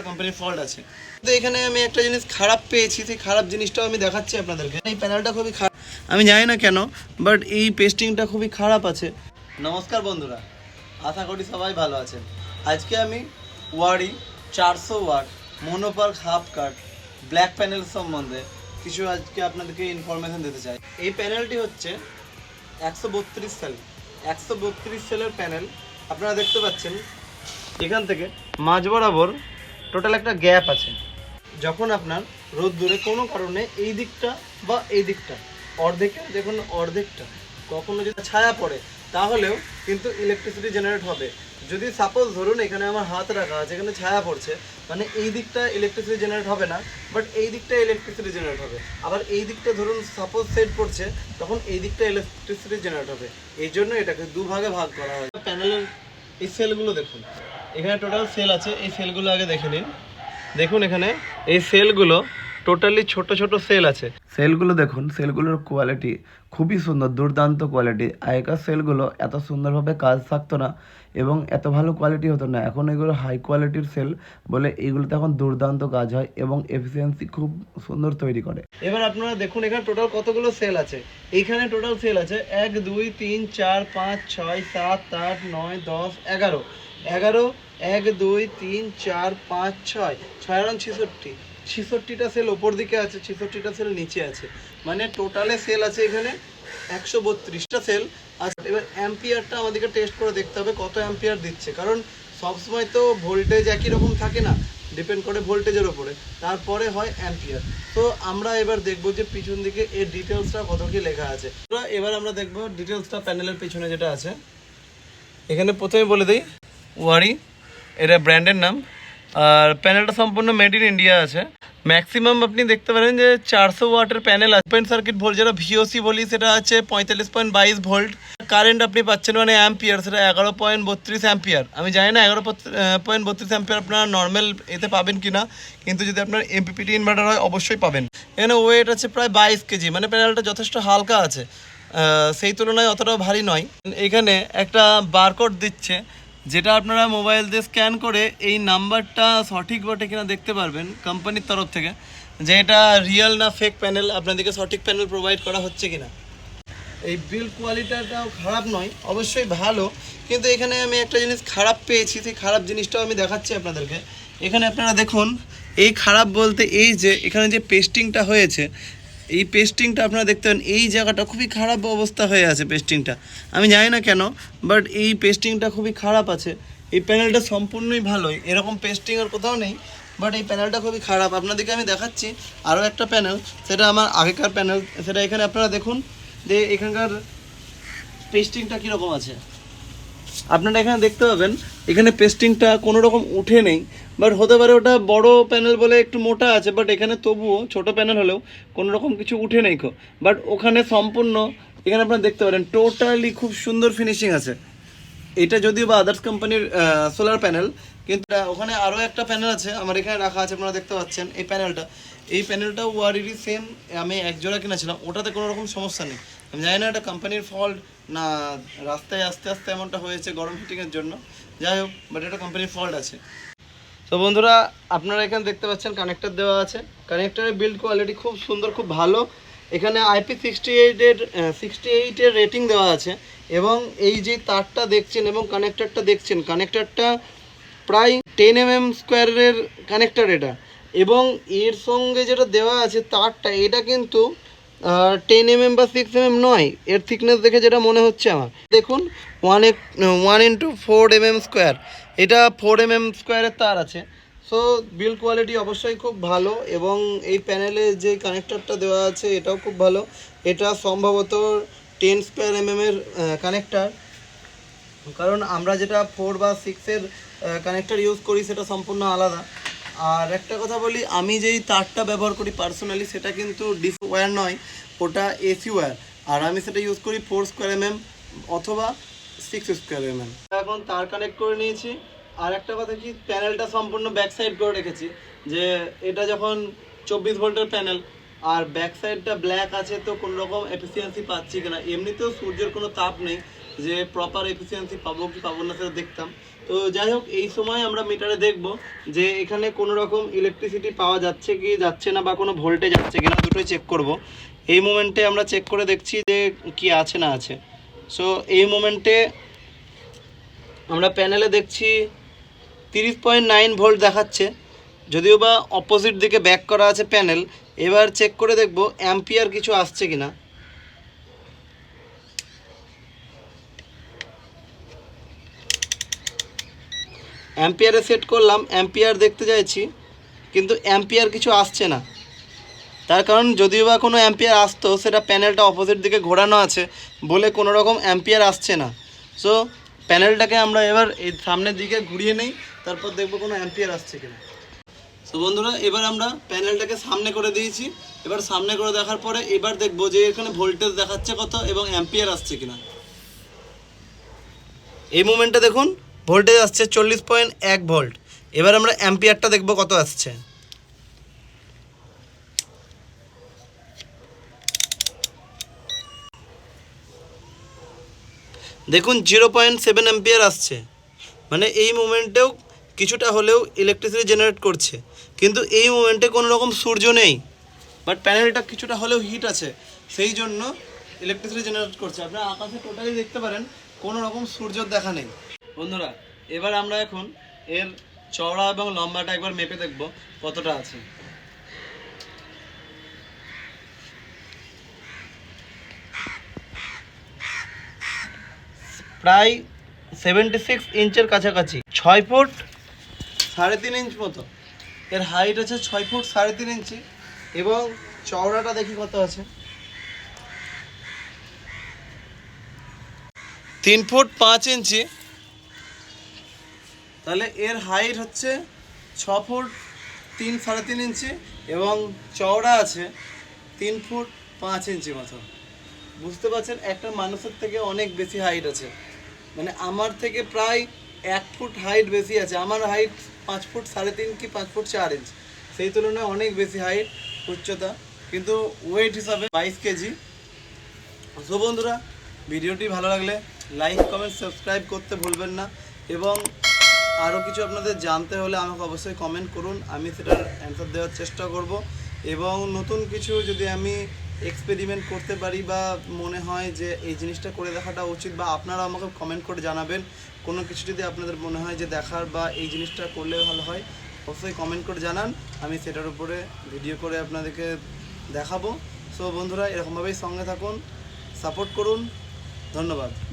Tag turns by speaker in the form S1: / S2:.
S1: একটা কোম্পানির ফল্ট আছে তো এখানে আমি একটা জিনিস খারাপ পেয়েছি সেই খারাপ জিনিসটাও আমি দেখাচ্ছি আপনাদেরকে এই প্যানেলটা খুবই খারাপ আমি জানি না কেন বাট এই পেস্টিংটা খুবই খারাপ আছে নমস্কার বন্ধুরা আশা করি সবাই ভালো আছেন আজকে আমি ওয়ারি চারশো ওয়াট মনোপার্ক হাফ কাট ব্ল্যাক প্যানেল সম্বন্ধে কিছু আজকে আপনাদেরকে ইনফরমেশান দিতে চাই এই প্যানেলটি হচ্ছে একশো বত্রিশ সেল একশো বত্রিশ সেলের প্যানেল আপনারা দেখতে পাচ্ছেন এখান থেকে মাঝ বরাবর টোটাল একটা গ্যাপ আছে যখন আপনার রোদ দূরে কোনো কারণে এই দিকটা বা এই দিকটা অর্ধেকটা দেখুন অর্ধেকটা কখনো যদি ছায়া পড়ে তাহলেও কিন্তু ইলেকট্রিসিটি জেনারেট হবে যদি সাপোজ ধরুন এখানে আমার হাত রাখা আছে এখানে ছায়া পড়ছে মানে এই দিকটা ইলেকট্রিসিটি জেনারেট হবে না বাট এই দিকটা ইলেকট্রিসিটি জেনারেট হবে আবার এই দিকটা ধরুন সাপোজ সেট পড়ছে তখন এই দিকটা ইলেকট্রিসিটি জেনারেট হবে এই জন্য এটাকে দুভাগে ভাগ করা হয় প্যানেলের এই সেলগুলো দেখুন এখানে টোটাল সেল আছে এই সেলগুলো আগে দেখে নিন দেখুন এখানে এই সেলগুলো টোটালি ছোট ছোট সেল আছে সেলগুলো দেখুন সেলগুলোর কোয়ালিটি খুবই সুন্দর দুর্দান্ত কোয়ালিটি আগেকার সেলগুলো এত সুন্দরভাবে কাজ থাকতো না এবং এত ভালো কোয়ালিটি হতো না এখন এগুলো হাই কোয়ালিটির সেল বলে এগুলোতে এখন দুর্দান্ত কাজ হয় এবং এফিসিয়েন্সি খুব সুন্দর তৈরি করে এবার আপনারা দেখুন এখানে টোটাল কতগুলো সেল আছে এখানে টোটাল সেল আছে এক দুই তিন চার পাঁচ ছয় সাত আট নয় দশ এগারো এগারো এক দুই তিন চার পাঁচ ছয় ছয় রান ছেষট্টি ছেষট্টিটা সেল ওপর দিকে আছে ছেষট্টিটা সেল নিচে আছে মানে টোটালে সেল আছে এখানে একশো বত্রিশটা সেল আর এবার অ্যাম্পিয়ারটা আমাদেরকে টেস্ট করে দেখতে হবে কত অ্যাম্পিয়ার দিচ্ছে কারণ সবসময় তো ভোল্টেজ একই রকম থাকে না ডিপেন্ড করে ভোল্টেজের ওপরে তারপরে হয় অ্যাম্পিয়ার তো আমরা এবার দেখব যে পিছন দিকে এর ডিটেলসটা কত কি লেখা আছে এবার আমরা দেখব ডিটেলসটা প্যানেলের পিছনে যেটা আছে এখানে প্রথমে বলে দিই ওয়ারি এটা ব্র্যান্ডের নাম আর প্যানেলটা সম্পূর্ণ মেড ইন ইন্ডিয়া আছে ম্যাক্সিমাম আপনি দেখতে পারেন যে চারশো ওয়াটের প্যানেল ওপেন সার্কিট ভোল্ট যেটা ভিওসি বলি সেটা আছে পঁয়তাল্লিশ পয়েন্ট বাইশ ভোল্ট কারেন্ট আপনি পাচ্ছেন মানে অ্যাম্পিয়ার সেটা এগারো পয়েন্ট বত্রিশ অ্যাম্পিয়ার আমি জানি না এগারো পয়েন্ট বত্রিশ অ্যাম্পিয়ার আপনার নর্মাল এতে পাবেন কি না কিন্তু যদি আপনার এমপিপিটি ইনভার্টার হয় অবশ্যই পাবেন এখানে ওয়েট আছে প্রায় বাইশ কেজি মানে প্যানেলটা যথেষ্ট হালকা আছে সেই তুলনায় অতটাও ভারী নয় এখানে একটা বারকোড দিচ্ছে যেটা আপনারা মোবাইল দিয়ে স্ক্যান করে এই নাম্বারটা সঠিক বটে কিনা দেখতে পারবেন কোম্পানির তরফ থেকে যে এটা রিয়েল না ফেক প্যানেল আপনাদেরকে সঠিক প্যানেল প্রোভাইড করা হচ্ছে কিনা এই বিল কোয়ালিটিটাও খারাপ নয় অবশ্যই ভালো কিন্তু এখানে আমি একটা জিনিস খারাপ পেয়েছি সেই খারাপ জিনিসটাও আমি দেখাচ্ছি আপনাদেরকে এখানে আপনারা দেখুন এই খারাপ বলতে এই যে এখানে যে পেস্টিংটা হয়েছে এই পেস্টিংটা আপনারা দেখতে পান এই জায়গাটা খুবই খারাপ অবস্থা হয়ে আছে পেস্টিংটা আমি জানি না কেন বাট এই পেস্টিংটা খুবই খারাপ আছে এই প্যানেলটা সম্পূর্ণই ভালোই এরকম পেস্টিং আর কোথাও নেই বাট এই প্যানেলটা খুবই খারাপ আপনাদেরকে আমি দেখাচ্ছি আরও একটা প্যানেল সেটা আমার আগেকার প্যানেল সেটা এখানে আপনারা দেখুন যে এখানকার পেস্টিংটা কীরকম আছে আপনারা এখানে দেখতে পাবেন এখানে পেস্টিংটা কোনো রকম উঠে নেই বাট হতে পারে ওটা বড় প্যানেল বলে একটু মোটা আছে বাট এখানে তবুও ছোট প্যানেল হলেও কোনো রকম কিছু উঠে নেই বাট ওখানে সম্পূর্ণ এখানে আপনারা দেখতে পারেন টোটালি খুব সুন্দর ফিনিশিং আছে এটা যদিও বা আদার্স কোম্পানির সোলার প্যানেল কিন্তু ওখানে আরও একটা প্যানেল আছে আমার এখানে রাখা আছে আপনারা দেখতে পাচ্ছেন এই প্যানেলটা এই প্যানেলটা ওয়ারিরই সেম আমি একজোড়া কিনেছিলাম ওটাতে কোনো রকম সমস্যা নেই আমি জানি না এটা কোম্পানির ফল্ট না রাস্তায় আস্তে আস্তে এমনটা হয়েছে গরম ফিটিংয়ের জন্য যাই হোক বাট এটা কোম্পানির ফল্ট আছে তো বন্ধুরা আপনারা এখানে দেখতে পাচ্ছেন কানেক্টার দেওয়া আছে কানেক্টারের বিল্ড কোয়ালিটি খুব সুন্দর খুব ভালো এখানে আইপি সিক্সটি এইটের সিক্সটি এইটের রেটিং দেওয়া আছে এবং এই যে তারটা দেখছেন এবং কানেক্টারটা দেখছেন কানেক্টারটা প্রায় টেন এম এম স্কোয়ারের কানেক্টার এটা এবং এর সঙ্গে যেটা দেওয়া আছে তারটা এটা কিন্তু টেন এম এম বা সিক্স এম এম নয় এর থিকনেস দেখে যেটা মনে হচ্ছে আমার দেখুন ওয়ান এক one into four M M square এটা ফোর এম এম স্কোয়ারের তার আছে সো বিল কোয়ালিটি অবশ্যই খুব ভালো এবং এই প্যানেলে যে কানেক্টারটা দেওয়া আছে এটাও খুব ভালো এটা সম্ভবত টেন স্কোয়ার এম এর কানেক্টার কারণ আমরা যেটা ফোর বা সিক্সের কানেক্টার ইউজ করি সেটা সম্পূর্ণ আলাদা আর একটা কথা বলি আমি যেই তারটা ব্যবহার করি পার্সোনালি সেটা কিন্তু ডিস ওয়্যার নয় ওটা এসি ওয়্যার আর আমি সেটা ইউজ করি ফোর স্কোয়ার এম এম অথবা সিক্স স্কোয়ার এম এম এখন তার কানেক্ট করে নিয়েছি আর একটা কথা কি প্যানেলটা সম্পূর্ণ ব্যাক সাইড করে রেখেছি যে এটা যখন চব্বিশ ভোল্টের প্যানেল আর ব্যাক সাইডটা ব্ল্যাক আছে তো কোনো রকম এফিসিয়েন্সি পাচ্ছি কিনা এমনিতেও সূর্যের কোনো তাপ নেই যে প্রপার এফিসিয়েন্সি পাবো কি পাবো না সেটা দেখতাম তো যাই হোক এই সময় আমরা মিটারে দেখব যে এখানে কোনো রকম ইলেকট্রিসিটি পাওয়া যাচ্ছে কি যাচ্ছে না বা কোনো ভোল্টেজ যাচ্ছে কিনা দুটোই চেক করব এই মোমেন্টে আমরা চেক করে দেখছি যে কি আছে না আছে সো এই মোমেন্টে আমরা প্যানেলে দেখছি তিরিশ পয়েন্ট নাইন ভোল্ট দেখাচ্ছে যদিও বা অপোজিট দিকে ব্যাক করা আছে প্যানেল এবার চেক করে দেখব অ্যাম্পিয়ার কিছু আসছে কিনা অ্যাম্পিয়ারে সেট করলাম অ্যাম্পিয়ার দেখতে চাইছি কিন্তু অ্যাম্পিয়ার কিছু আসছে না তার কারণ যদিও বা কোনো অ্যাম্পিয়ার আসতো সেটা প্যানেলটা অপোজিট দিকে ঘোরানো আছে বলে কোনো রকম অ্যাম্পিয়ার আসছে না সো প্যানেলটাকে আমরা এবার এই সামনের দিকে ঘুরিয়ে নেই তারপর দেখবো কোনো অ্যাম্পিয়ার আসছে কিনা তো বন্ধুরা এবার আমরা প্যানেলটাকে সামনে করে দিয়েছি এবার সামনে করে দেখার পরে এবার দেখবো যে এখানে ভোল্টেজ দেখাচ্ছে কত এবং অ্যাম্পিয়ার আসছে কিনা এই মুমেন্টটা দেখুন ভোল্টেজ আসছে চল্লিশ পয়েন্ট এক ভোল্ট এবার আমরা অ্যাম্পিয়ারটা দেখব কত আসছে দেখুন জিরো পয়েন্ট সেভেন অ্যাম্পিয়ার আসছে মানে এই মুমেন্টেও কিছুটা হলেও ইলেকট্রিসিটি জেনারেট করছে কিন্তু এই মুমেন্টে কোনো রকম সূর্য নেই বাট প্যানেলটা কিছুটা হলেও হিট আছে সেই জন্য ইলেকট্রিসিটি জেনারেট করছে আপনারা আকাশে টোটালি দেখতে পারেন কোনো রকম সূর্যর দেখা নেই বন্ধুরা এবার আমরা এখন এর চওড়া এবং লম্বাটা একবার মেপে দেখব কতটা আছে প্রায় সেভেন্টি সিক্স ইঞ্চের কাছাকাছি ছয় ফুট সাড়ে তিন ইঞ্চ মতো এর হাইট আছে ছয় ফুট সাড়ে তিন ইঞ্চি এবং চওড়াটা দেখি কত আছে তিন ফুট পাঁচ ইঞ্চি তাহলে এর হাইট হচ্ছে ছ ফুট তিন সাড়ে তিন ইঞ্চি এবং চওড়া আছে তিন ফুট পাঁচ ইঞ্চি মতো বুঝতে পারছেন একটা মানুষের থেকে অনেক বেশি হাইট আছে মানে আমার থেকে প্রায় এক ফুট হাইট বেশি আছে আমার হাইট পাঁচ ফুট সাড়ে তিন কি পাঁচ ফুট চার ইঞ্চ সেই তুলনায় অনেক বেশি হাইট উচ্চতা কিন্তু ওয়েট হিসাবে বাইশ কেজি তো বন্ধুরা ভিডিওটি ভালো লাগলে লাইক কমেন্ট সাবস্ক্রাইব করতে ভুলবেন না এবং আরও কিছু আপনাদের জানতে হলে আমাকে অবশ্যই কমেন্ট করুন আমি সেটার অ্যান্সার দেওয়ার চেষ্টা করব এবং নতুন কিছু যদি আমি এক্সপেরিমেন্ট করতে পারি বা মনে হয় যে এই জিনিসটা করে দেখাটা উচিত বা আপনারা আমাকে কমেন্ট করে জানাবেন কোনো কিছু যদি আপনাদের মনে হয় যে দেখার বা এই জিনিসটা করলে ভালো হয় অবশ্যই কমেন্ট করে জানান আমি সেটার উপরে ভিডিও করে আপনাদেরকে দেখাবো সো বন্ধুরা এরকমভাবেই সঙ্গে থাকুন সাপোর্ট করুন ধন্যবাদ